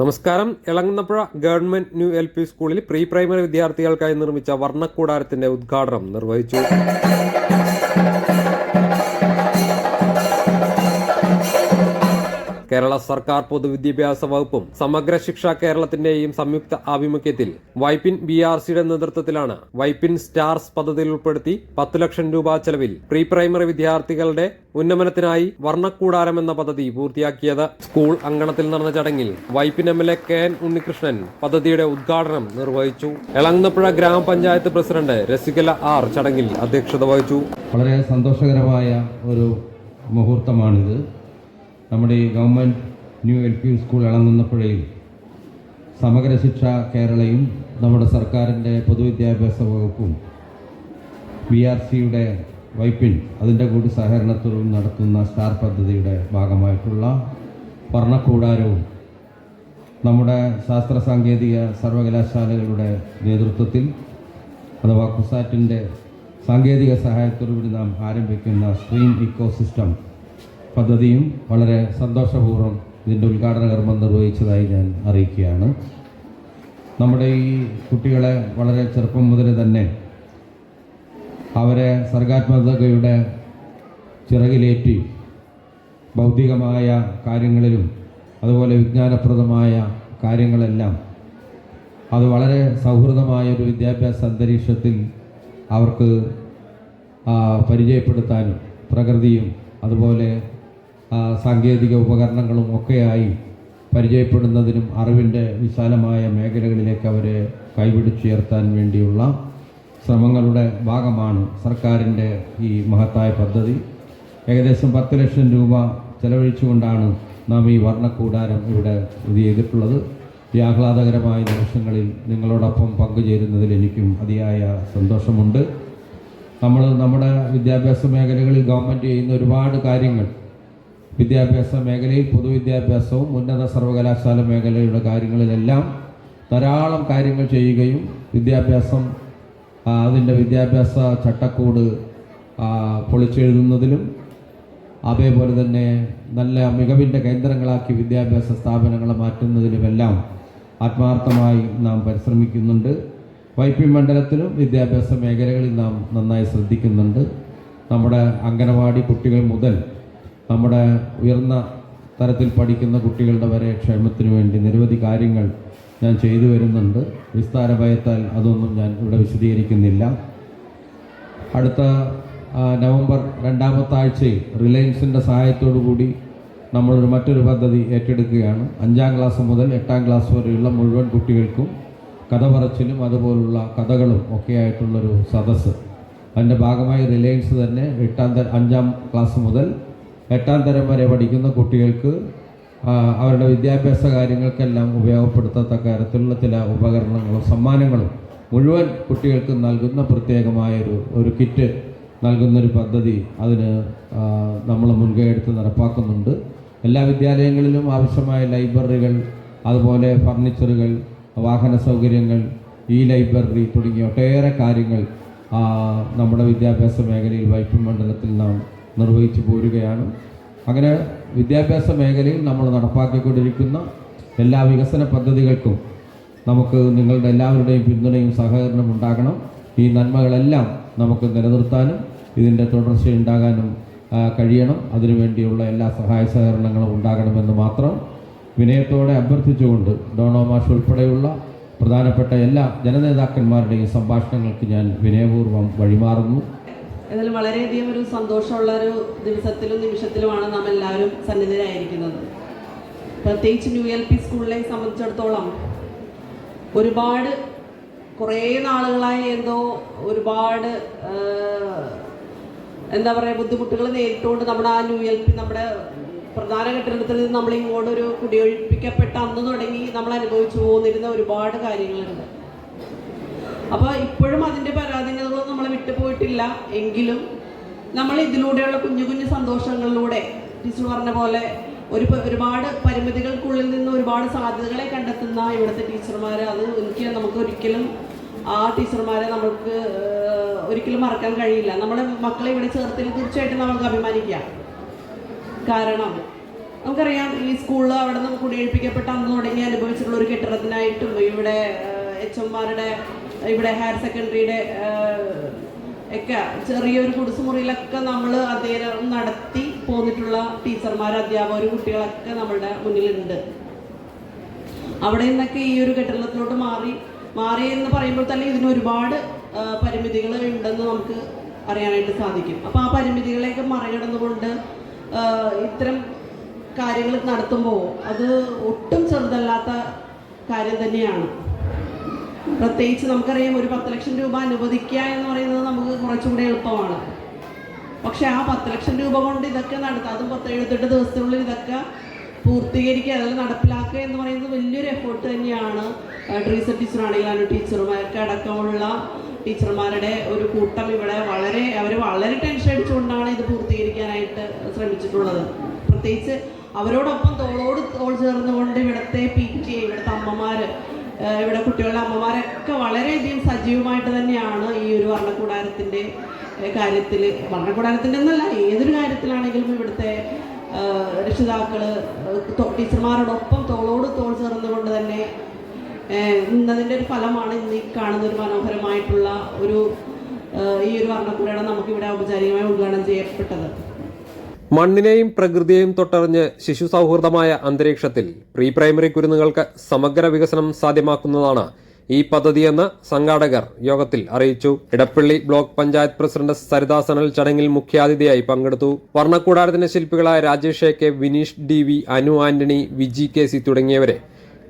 നമസ്കാരം. Elangunnapuzha government new L P സ്കൂളിൽ pre primary വിദ്യാർത്ഥികൾക്കായി നിർമ്മിച്ച വർണക്കൂടാരത്തിന്റെ ഉദ്ഘാടനം നിർവഹിച്ചു. കേരള സർക്കാർ പൊതുവിദ്യാഭ്യാസ വകുപ്പും സമഗ്ര ശിക്ഷ കേരളത്തിന്റെയും സംയുക്ത ആഭിമുഖ്യത്തിൽ വൈപ്പിൻ ബി ആർ സിയുടെ നേതൃത്വത്തിലാണ് വൈപ്പിൻ സ്റ്റാർസ് പദ്ധതിയിൽ ഉൾപ്പെടുത്തി പത്ത് ലക്ഷം രൂപ ചെലവിൽ പ്രീ പ്രൈമറി വിദ്യാർത്ഥികളുടെ ഉന്നമനത്തിനായി വർണക്കൂടാരം എന്ന പദ്ധതി പൂർത്തിയാക്കിയത്. സ്കൂൾ അങ്കണത്തിൽ നടന്ന ചടങ്ങിൽ Vypin M L A K N Unnikrishnan പദ്ധതിയുടെ ഉദ്ഘാടനം നിർവഹിച്ചു. എളങ്ങപ്പുഴ ഗ്രാമപഞ്ചായത്ത് പ്രസിഡന്റ് രസികല ആർ ചടങ്ങിൽ അധ്യക്ഷത വഹിച്ചു. വളരെ സന്തോഷകരമായ ഒരു മുഹൂർത്തമാണിത്. നമ്മുടെ ഈ government new L P school ഇളങ്ങുന്നപ്പോഴേ Samagra Shiksha കേരളയും നമ്മുടെ സർക്കാരിന്റെ പൊതുവിദ്യാഭ്യാസ വകുപ്പും ബി ആർ സിയുടെ വൈപ്പിൻ അതിന്റെ കൂടി സഹകരണത്തോടും നടത്തുന്ന സ്റ്റാർ പദ്ധതിയുടെ ഭാഗമായിട്ടുള്ള വർണക്കൂടാരവും നമ്മുടെ ശാസ്ത്ര സാങ്കേതിക സർവകലാശാലകളുടെ നേതൃത്വത്തിൽ അഥവാ കുസാറ്റിന്റെ സാങ്കേതിക സഹായത്തോടുകൂടി നാം ആരംഭിക്കുന്ന സ്ട്രീം ഇക്കോസിസ്റ്റം പദ്ധതിയും വളരെ സന്തോഷപൂർവം ഇതിന്റെ ഉദ്ഘാടന കർമ്മം നിർവഹിച്ചതായി ഞാൻ അറിയിക്കുകയാണ്. നമ്മുടെ ഈ കുട്ടികളെ വളരെ ചെറുപ്പം മുതൽ തന്നെ അവരെ സർഗാത്മകതയുടെ ചിറകിലേറ്റി ഭൗതികമായ കാര്യങ്ങളിലും അതുപോലെ വിജ്ഞാനപ്രദമായ കാര്യങ്ങളെല്ലാം അത് വളരെ സൗഹൃദമായ ഒരു വിദ്യാഭ്യാസ അന്തരീക്ഷത്തിൽ അവർക്ക് പരിചയപ്പെടുത്താനും പ്രകൃതിയും അതുപോലെ സാങ്കേതിക ഉപകരണങ്ങളും ഒക്കെയായി പരിചയപ്പെടുന്നതിനും അറിവിന്റെ വിശാലമായ മേഖലകളിലേക്ക് അവരെ കൈപിടിച്ചുയർത്താൻ വേണ്ടിയുള്ള ശ്രമങ്ങളുടെ ഭാഗമാണ് സർക്കാരിന്റെ ഈ മഹത്തായ പദ്ധതി. ഏകദേശം പത്ത് ലക്ഷം രൂപ ചെലവഴിച്ചുകൊണ്ടാണ് നാം ഈ വർണക്കൂടാരം ഇവിടെ ഇത് ചെയ്തിട്ടുള്ളത്. ഈ ആഹ്ലാദകരമായ നിമിഷങ്ങളിൽ നിങ്ങളോടൊപ്പം പങ്കുചേരുന്നതിൽ എനിക്കും അതിയായ സന്തോഷമുണ്ട്. നമ്മൾ നമ്മുടെ വിദ്യാഭ്യാസ മേഖലകളിൽ ഗവൺമെന്റ് ചെയ്യുന്ന ഒരുപാട് കാര്യങ്ങൾ വിദ്യാഭ്യാസ മേഖലയിൽ പൊതുവിദ്യാഭ്യാസവും ഉന്നത സർവകലാശാല മേഖലയുടെ കാര്യങ്ങളിലെല്ലാം ധാരാളം കാര്യങ്ങൾ ചെയ്യുകയും വിദ്യാഭ്യാസം അതിന്റെ വിദ്യാഭ്യാസ ചട്ടക്കൂട് പൊളിച്ചെഴുതുന്നതിലും അതേപോലെ തന്നെ നല്ല മികവിന്റെ കേന്ദ്രങ്ങളാക്കി വിദ്യാഭ്യാസ സ്ഥാപനങ്ങളെ മാറ്റുന്നതിലുമെല്ലാം ആത്മാർത്ഥമായി നാം പരിശ്രമിക്കുന്നുണ്ട്. വൈപ്പി മണ്ഡലത്തിലും വിദ്യാഭ്യാസ മേഖലകളിൽ നാം നന്നായി ശ്രദ്ധിക്കുന്നുണ്ട്. നമ്മുടെ അംഗനവാടി കുട്ടികൾ മുതൽ നമ്മുടെ ഉയർന്ന തരത്തിൽ പഠിക്കുന്ന കുട്ടികളുടെ വരെ ക്ഷേമത്തിനു വേണ്ടി നിരവധി കാര്യങ്ങൾ ഞാൻ ചെയ്തു വരുന്നുണ്ട്. വിസ്താര ഭയത്താൽ അതൊന്നും ഞാൻ ഇവിടെ വിശദീകരിക്കുന്നില്ല. അടുത്ത നവംബർ രണ്ടാമത്തെ ആഴ്ചയിൽ റിലയൻസിന്റെ സഹായത്തോടു കൂടി നമ്മളൊരു മറ്റൊരു പദ്ധതി ഏറ്റെടുക്കുകയാണ്. അഞ്ചാം ക്ലാസ് മുതൽ എട്ടാം ക്ലാസ് വരെയുള്ള മുഴുവൻ കുട്ടികൾക്കും കഥ പറച്ചിലും അതുപോലുള്ള കഥകളും ഒക്കെ ആയിട്ടുള്ളൊരു സദസ്സ്. അതിന്റെ ഭാഗമായി റിലയൻസ് തന്നെ എട്ടാം അഞ്ചാം ക്ലാസ് മുതൽ എട്ടാം തരം വരെ പഠിക്കുന്ന കുട്ടികൾക്ക് അവരുടെ വിദ്യാഭ്യാസ കാര്യങ്ങൾക്കെല്ലാം ഉപയോഗപ്പെടുത്തത്തക്ക തരത്തിലുള്ള ചില ഉപകരണങ്ങളും സമ്മാനങ്ങളും മുഴുവൻ കുട്ടികൾക്ക് നൽകുന്ന പ്രത്യേകമായൊരു ഒരു കിറ്റ് നൽകുന്നൊരു പദ്ധതി അതിന് നമ്മൾ മുൻകൈ എടുത്ത് നടപ്പാക്കുന്നുണ്ട്. എല്ലാ വിദ്യാലയങ്ങളിലും ആവശ്യമായ ലൈബ്രറികൾ അതുപോലെ ഫർണിച്ചറുകൾ വാഹന സൗകര്യങ്ങൾ ഇ ലൈബ്രറി തുടങ്ങിയ ഒട്ടേറെ കാര്യങ്ങൾ നമ്മുടെ വിദ്യാഭ്യാസ മേഖലയിൽ വൈപ്പ് മണ്ഡലത്തിൽ നാം നിർവഹിച്ചു പോരുകയാണ്. അങ്ങനെ വിദ്യാഭ്യാസ മേഖലയിൽ നമ്മൾ നടപ്പാക്കിക്കൊണ്ടിരിക്കുന്ന എല്ലാ വികസന പദ്ധതികൾക്കും നമുക്ക് നിങ്ങളുടെ എല്ലാവരുടെയും പിന്തുണയും സഹകരണവും ഉണ്ടാകണം. ഈ നന്മകളെല്ലാം നമുക്ക് നിലനിർത്താനും ഇതിന്റെ തുടർച്ച ഉണ്ടാകാനും കഴിയണം. അതിനുവേണ്ടിയുള്ള എല്ലാ സഹായ സഹകരണങ്ങളും ഉണ്ടാകണമെന്ന് മാത്രം വിനയത്തോടെ അഭ്യർത്ഥിച്ചുകൊണ്ട് ഡോണോ മാഷ് ഉൾപ്പെടെയുള്ള പ്രധാനപ്പെട്ട എല്ലാ ജനനേതാക്കന്മാരുടെയും സംഭാഷണങ്ങൾക്ക് ഞാൻ വിനയപൂർവം വഴിമാറുന്നു. എന്നാലും വളരെയധികം ഒരു സന്തോഷമുള്ള ഒരു ദിവസത്തിലും നിമിഷത്തിലുമാണ് നാം എല്ലാവരും സന്നിധരായിരിക്കുന്നത് പ്രത്യേകിച്ച് ന്യൂ എൽ പി സ്കൂളിനെ സംബന്ധിച്ചിടത്തോളം ഒരുപാട് കുറേ നാളുകളായി എന്തോ ഒരുപാട് എന്താ പറയുക ബുദ്ധിമുട്ടുകൾ നേരിട്ടുകൊണ്ട് നമ്മുടെ ആ ന്യൂ എൽ പി നമ്മുടെ പ്രധാന കെട്ടിടത്തിൽ നിന്ന് ഒരു കുടിയൊഴിപ്പിക്കപ്പെട്ട അന്ന് തുടങ്ങി നമ്മൾ അനുഭവിച്ചു പോന്നിരുന്ന ഒരുപാട് കാര്യങ്ങളുണ്ട്. അപ്പോൾ ഇപ്പോഴും അതിന്റെ പരാധീനതകളൊന്നും നമ്മൾ വിട്ടുപോയിട്ടില്ല എങ്കിലും നമ്മൾ ഇതിലൂടെയുള്ള കുഞ്ഞു കുഞ്ഞു സന്തോഷങ്ങളിലൂടെ ടീച്ചർ പറഞ്ഞ പോലെ ഒരു ഒരുപാട് പരിമിതികൾക്കുള്ളിൽ നിന്ന് ഒരുപാട് സാധ്യതകളെ കണ്ടെത്തുന്ന ഇവിടുത്തെ ടീച്ചർമാർ അത് എനിക്ക് നമുക്ക് ഒരിക്കലും ആ ടീച്ചർമാരെ നമുക്ക് ഒരിക്കലും മറക്കാൻ കഴിയില്ല. നമ്മുടെ മക്കളെ ഇവിടെ ചേർത്തിൽ തീർച്ചയായിട്ടും നമുക്ക് അഭിമാനിക്കാം. കാരണം നമുക്കറിയാം ഈ സ്കൂളിൽ അവിടെ നിന്ന് കുടിയേൽപ്പിക്കപ്പെട്ട അന്ന് തുടങ്ങി അനുഭവിച്ചിട്ടുള്ള ഒരു കെട്ടിടത്തിനായിട്ടും ഇവിടെ എച്ച് എംമാരുടെ ഇവിടെ ഹയർ സെക്കൻഡറിയുടെ ഒക്കെ ചെറിയൊരു കുടിസുമുറിയിലൊക്കെ നമ്മൾ അദ്ദേഹം നടത്തി പോന്നിട്ടുള്ള ടീച്ചർമാർ അധ്യാപകർ കുട്ടികളൊക്കെ നമ്മളുടെ മുന്നിലുണ്ട്. അവിടെ നിന്നൊക്കെ ഈ ഒരു കെട്ടിടത്തിലോട്ട് മാറി മാറി എന്ന് പറയുമ്പോൾ തന്നെ ഇതിന് ഒരുപാട് പരിമിതികൾ ഉണ്ടെന്ന് നമുക്ക് അറിയാനായിട്ട് സാധിക്കും. അപ്പോൾ ആ പരിമിതികളെയൊക്കെ മറികടന്നുകൊണ്ട് ഇത്തരം കാര്യങ്ങൾ നടത്തുമ്പോൾ അത് ഒട്ടും ചെറുതല്ലാത്ത കാര്യം തന്നെയാണ്. പ്രത്യേകിച്ച് നമുക്കറിയാം ഒരു പത്ത് ലക്ഷം രൂപ അനുവദിക്കുക എന്ന് പറയുന്നത് നമുക്ക് കുറച്ചുകൂടി എളുപ്പമാണ്. പക്ഷെ ആ പത്ത് ലക്ഷം രൂപ കൊണ്ട് ഇതൊക്കെ നടത്തുക അതും പത്ത് എഴുപത്തെട്ട് ദിവസത്തിനുള്ളിൽ ഇതൊക്കെ പൂർത്തീകരിക്കുക അതായത് നടപ്പിലാക്കുക എന്ന് പറയുന്നത് വലിയൊരു എഫേർട്ട് തന്നെയാണ്. ട്രീസർ ടീച്ചറാണെങ്കിലും ടീച്ചർമാർക്ക് അടക്കമുള്ള ടീച്ചർമാരുടെ ഒരു കൂട്ടം ഇവിടെ വളരെ അവർ വളരെ ടെൻഷൻ അടിച്ചുകൊണ്ടാണ് ഇത് പൂർത്തീകരിക്കാനായിട്ട് ശ്രമിച്ചിട്ടുള്ളത്. പ്രത്യേകിച്ച് അവരോടൊപ്പം തോളോട് തോൾ ചേർന്നുകൊണ്ട് ഇവിടുത്തെ പി ടി എ ഇവിടുത്തെ അമ്മമാർ ഇവിടെ കുട്ടികളുടെ അമ്മമാരൊക്കെ വളരെയധികം സജീവമായിട്ട് തന്നെയാണ് ഈ ഒരു വർണക്കൂടാരത്തിന്റെ കാര്യത്തിൽ വർണക്കൂടാരത്തിന്റെ എന്നല്ല ഏതൊരു കാര്യത്തിലാണെങ്കിലും ഇവിടുത്തെ രക്ഷിതാക്കൾ ടീച്ചർമാരോടൊപ്പം തോളോട് തോൾ ചേർന്നുകൊണ്ട് തന്നെ ഇന്നതിന്റെ ഒരു ഫലമാണ് ഇന്ന് ഈ കാണുന്ന ഒരു മനോഹരമായിട്ടുള്ള ഒരു ഈ ഒരു വർണക്കൂടാരം നമുക്കിവിടെ ഔപചാരികമായി ഉദ്ഘാടനം ചെയ്യപ്പെട്ടത്. മണ്ണിനെയും പ്രകൃതിയെയും തൊട്ടറിഞ്ഞ് ശിശു സൗഹൃദമായ അന്തരീക്ഷത്തിൽ പ്രീ പ്രൈമറി കുരുന്നുകൾക്ക് സമഗ്ര വികസനം സാധ്യമാക്കുന്നതാണ് ഈ പദ്ധതിയെന്ന് സംഘാടകർ യോഗത്തിൽ അറിയിച്ചു. ഇടപ്പള്ളി ബ്ലോക്ക് പഞ്ചായത്ത് പ്രസിഡന്റ് സരിതാ സനൽ ചടങ്ങിൽ മുഖ്യാതിഥിയായി പങ്കെടുത്തു. വർണക്കൂടാരത്തിന്റെ ശില്പികളായ Rajesh A K Vineesh D V Anu Antony Viji K C തുടങ്ങിയവരെ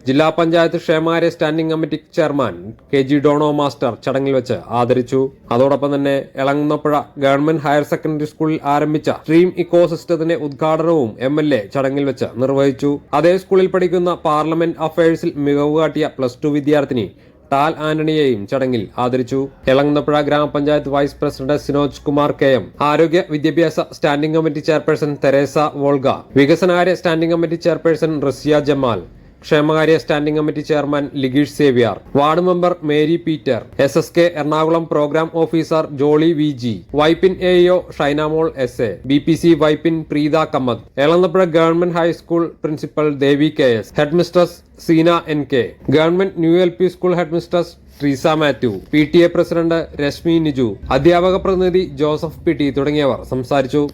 ജില്ലാ പഞ്ചായത്ത് ക്ഷേമകാര്യ standing committee chairman K G Dono master ചടങ്ങിൽ വെച്ച് ആദരിച്ചു. അതോടൊപ്പം തന്നെ എളങ്ങുന്നപ്പുഴ ഗവൺമെന്റ് ഹയർ സെക്കൻഡറി സ്കൂളിൽ ആരംഭിച്ച സ്ട്രീം ഇക്കോസിസ്റ്റത്തിന്റെ ഉദ്ഘാടനവും എം എൽ എ ചടങ്ങിൽ വെച്ച് നിർവഹിച്ചു. അതേ സ്കൂളിൽ പഠിക്കുന്ന പാർലമെന്റ് അഫയേഴ്സിൽ മികവ് കാട്ടിയ പ്ലസ് ടു വിദ്യാർത്ഥിനി ടാൽ ആന്റണിയെയും ചടങ്ങിൽ ആദരിച്ചു. എളങ്ങുന്നപ്പുഴ ഗ്രാമപഞ്ചായത്ത് vice president Sinoj Kumar K M ആരോഗ്യ വിദ്യാഭ്യാസ standing committee chairperson Theresa Volga വികസനകാര്യ standing committee chairperson Raziya Jamal ക്ഷേമകാര്യ standing committee chairman Ligeesh Xavier. Ward member Mary Peter. S S K Ernakulam program officer Jolly V G. Vypin A O Shynamol S A. B P C Vypin Preetha Kamath Elannappuzha government high school principal Devi K S. Headmistress Seena N K. Government new L P school head mistress Treesa Mathew. P T A president Reshmi Niju. അധ്യാപക പ്രതിനിധി Joseph P T തുടങ്ങിയവർ സംസാരിച്ചു.